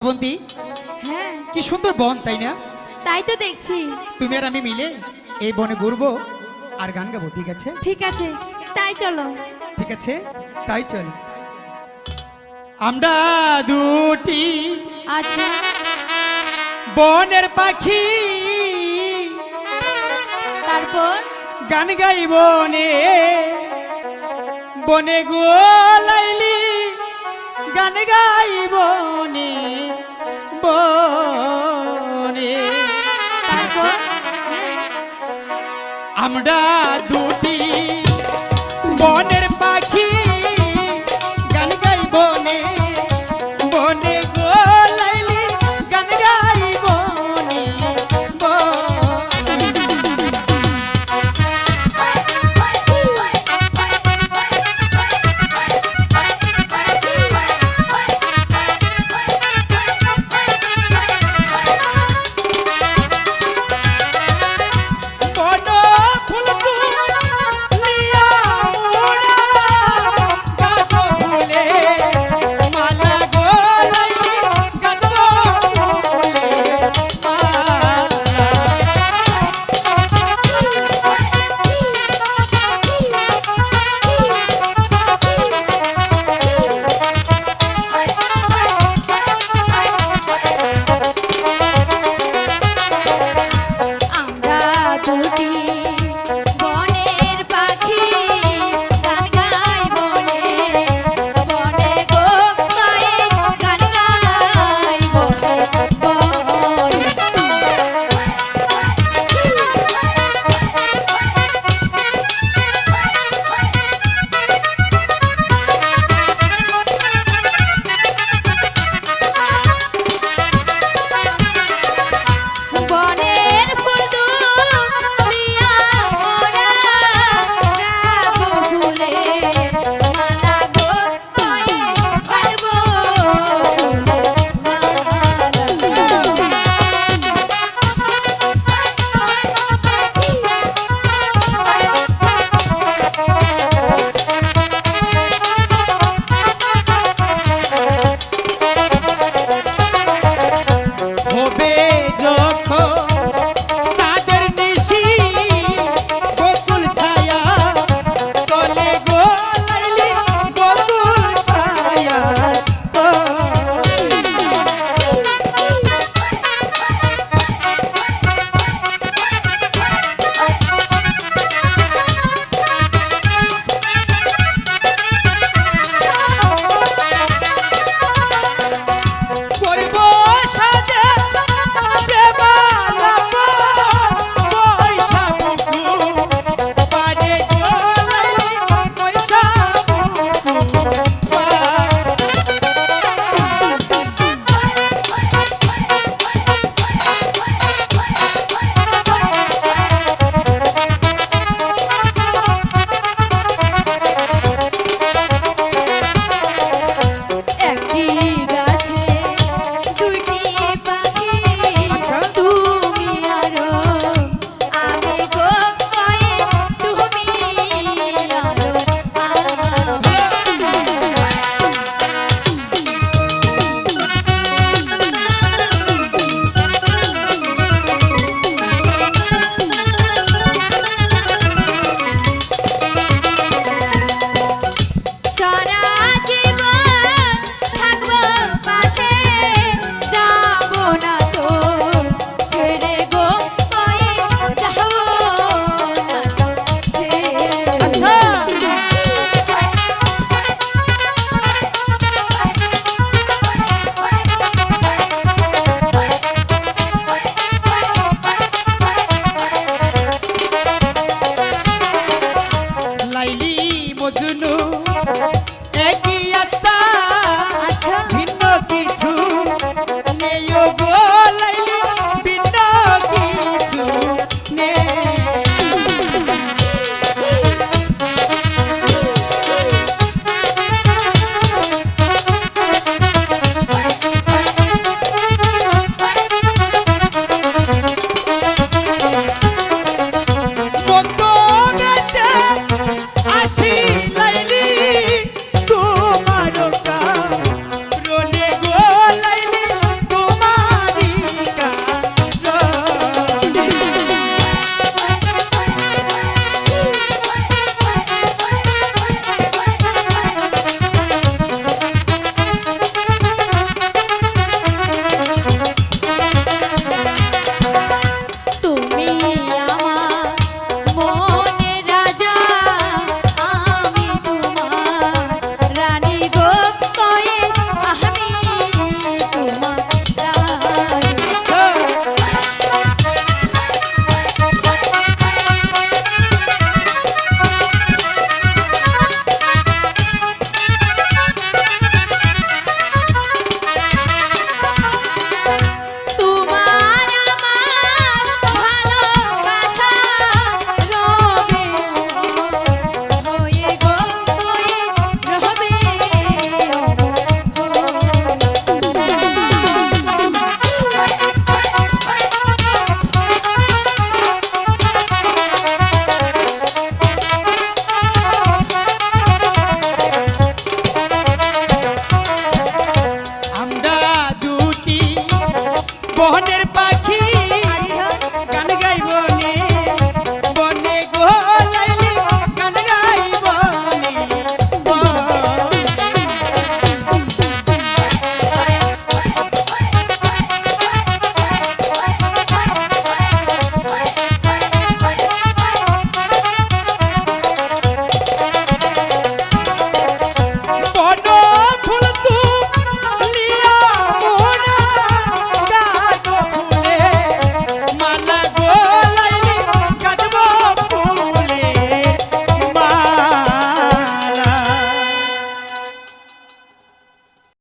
বন্দি হ্যাঁ। কি সুন্দর বন তাই না? তাই তো দেখছি। তুমি আর আমি মিলে এই বনে ঘুরবো আর গান গাবো ঠিক আছে? ঠিক আছে তাই চলো। ঠিক আছে তাই চল। আমরা দুটি আচ্ছা। বনের পাখি তারপর? গান গাই বনে বনে গো লাইলি গান গাই বনে আমরা দুটি। বনের